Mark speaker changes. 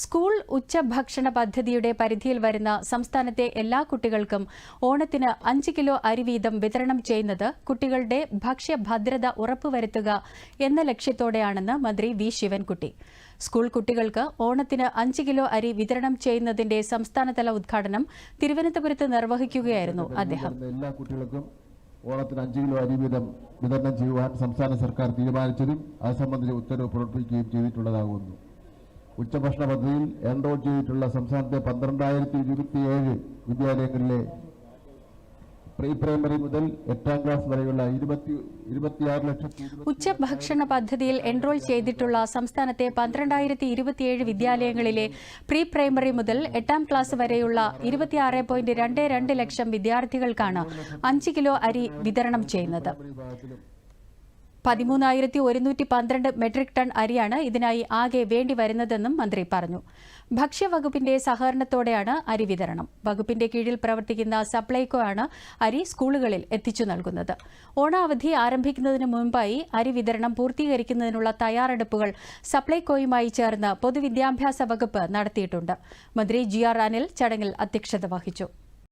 Speaker 1: School ഉച്ചഭക്ഷണ പദ്ധതിയുടെ പരിധിയിൽ വരുന്ന സംസ്ഥാനത്തെ എല്ലാ കുട്ടികൾക്കും ഓണത്തിന് അഞ്ച് കിലോ അരി വീതം വിതരണം ചെയ്യുന്നത് കുട്ടികളുടെ ഭക്ഷ്യഭദ്രത ഉറപ്പുവരുത്തുക എന്ന ലക്ഷ്യത്തോടെയാണെന്ന് മന്ത്രി വി ശിവൻകുട്ടി. സ്കൂൾ കുട്ടികൾക്ക് ഓണത്തിന് അഞ്ച് കിലോ അരി വിതരണം ചെയ്യുന്നതിന്റെ സംസ്ഥാനതല ഉദ്ഘാടനം തിരുവനന്തപുരത്ത് നിർവഹിക്കുകയായിരുന്നു അദ്ദേഹം.
Speaker 2: എല്ലാ കുട്ടികൾക്കും ഓണത്തിന് അഞ്ച് കിലോ അരി വീതം വിതരണം ചെയ്യുവാൻ സംസ്ഥാന സർക്കാർ തീരുമാനിച്ചതും അത് സംബന്ധിച്ച് ഉത്തരവ് പുറപ്പെടുവിക്കുകയും ചെയ്തിട്ടുള്ളതാകുന്നു. ഉച്ചഭക്ഷണ പദ്ധതിയിൽ എൻറോൾ ചെയ്തിട്ടുള്ള സംസ്ഥാനത്തെ പന്ത്രണ്ടായിരത്തി ഇരുപത്തിയേഴ് വിദ്യാലയങ്ങളിലെ പ്രീ പ്രൈമറി മുതൽ എട്ടാം ക്ലാസ് വരെയുള്ള
Speaker 1: ഉച്ചഭക്ഷണ പദ്ധതിയിൽ എൻറോൾ ചെയ്തിട്ടുള്ള സംസ്ഥാനത്തെ പന്ത്രണ്ടായിരത്തി ഇരുപത്തിയേഴ് വിദ്യാലയങ്ങളിലെ പ്രീ പ്രൈമറി മുതൽ എട്ടാം ക്ലാസ് വരെയുള്ള ഇരുപത്തിയാറ് പോയിന്റ് രണ്ട് രണ്ട് ലക്ഷം വിദ്യാർത്ഥികൾക്കാണ് അഞ്ച് കിലോ അരി വിതരണം ചെയ്യുന്നത്. പതിമൂന്നായിരത്തി ഒരുന്നൂറ്റി പന്ത്രണ്ട് മെട്രിക് ടൺ അരിയാണ് ഇതിനായി ആകെ വേണ്ടിവരുന്നതെന്നും മന്ത്രി പറഞ്ഞു. ഭക്ഷ്യവകുപ്പിന്റെ സഹകരണത്തോടെയാണ് അരി വിതരണം. വകുപ്പിന്റെ കീഴിൽ പ്രവർത്തിക്കുന്ന സപ്ലൈകോ ആണ് അരി സ്കൂളുകളിൽ എത്തിച്ചു നൽകുന്നത്. ഓണാവധി ആരംഭിക്കുന്നതിന് മുമ്പായി അരി വിതരണം പൂർത്തീകരിക്കുന്നതിനുള്ള തയ്യാറെടുപ്പുകൾ സപ്ലൈകോയുമായി ചേർന്ന് പൊതുവിദ്യാഭ്യാസ വകുപ്പ് നടത്തിയിട്ടുണ്ട്. മന്ത്രി ജി ആർ അനിൽ ചടങ്ങിൽ അധ്യക്ഷത വഹിച്ചു.